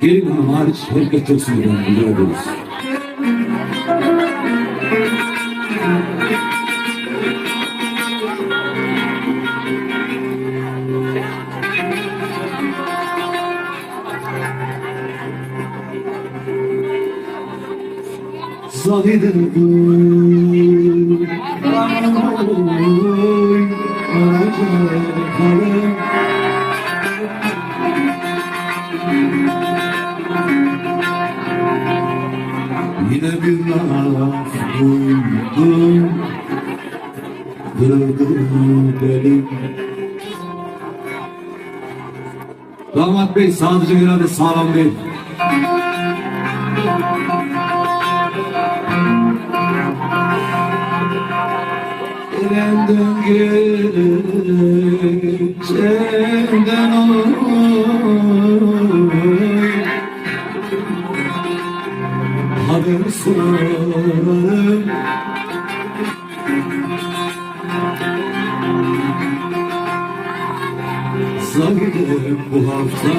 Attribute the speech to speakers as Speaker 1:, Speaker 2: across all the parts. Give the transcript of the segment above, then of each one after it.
Speaker 1: Gelin hanım hariç herkes çok sinirlendi. Biliyoruz. Zahidin gül Oy Acayip kalem Yine bir laf duydum Kırıldı belim Damat Bey sadece irade sağlam değil Elimden geçenden oy Haber sorarım. Zahidem bu hafta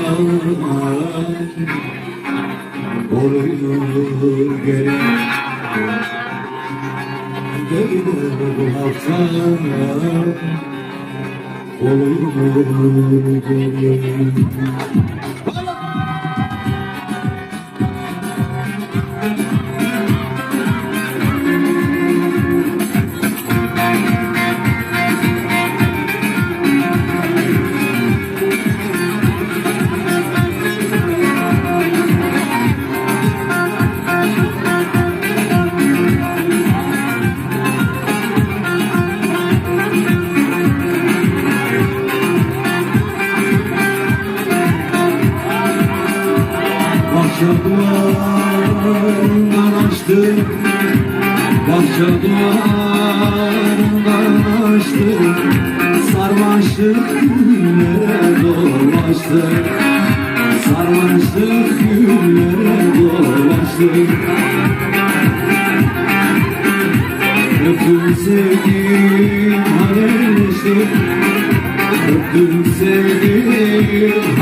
Speaker 1: gelin Gelir Oluyor gelin Bahçe duvarından açtım Bahçe duvarından açtım Sarmaşık güllere dolaştım Sarmaşık güllere dolaştım Öptüm sevdim halleştim Öptüm sevdim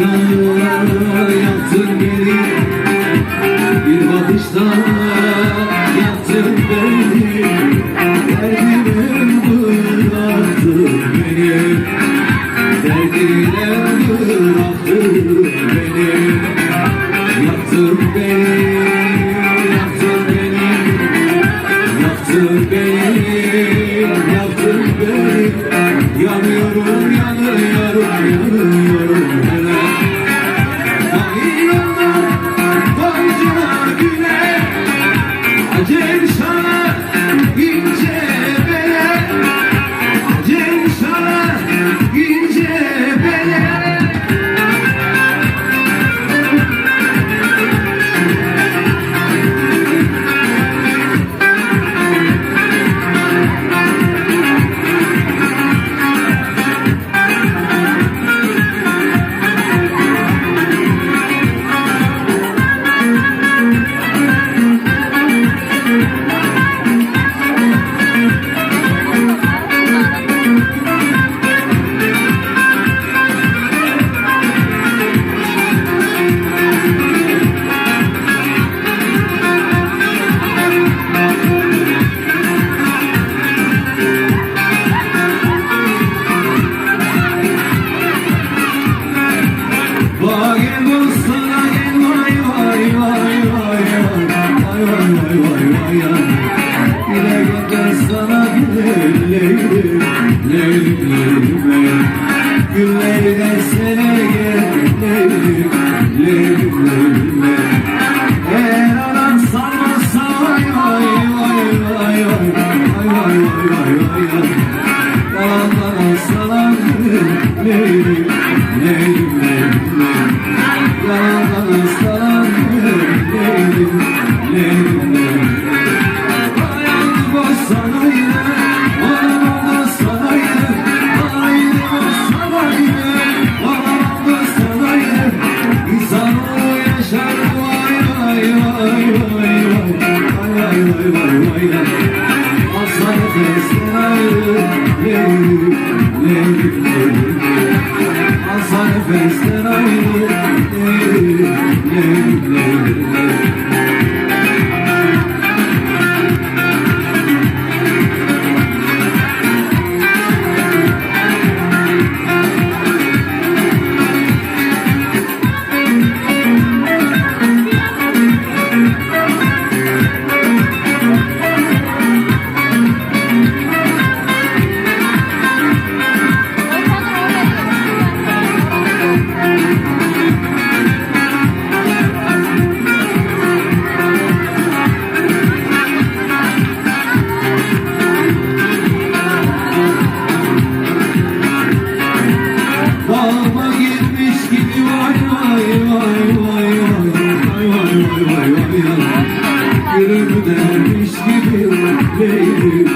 Speaker 1: bakışla yaktın beni Bir bakışla yaktın beni Derdine bıraktın beni Derdine bıraktın beni. Yaktın beni Yaktın beni. Yaktın beni Yaktın beni. Yanıyorum Vay vay vay vay vay ayrı Hasan Efes'ten ayrı. Gönlümde mis gibi leylim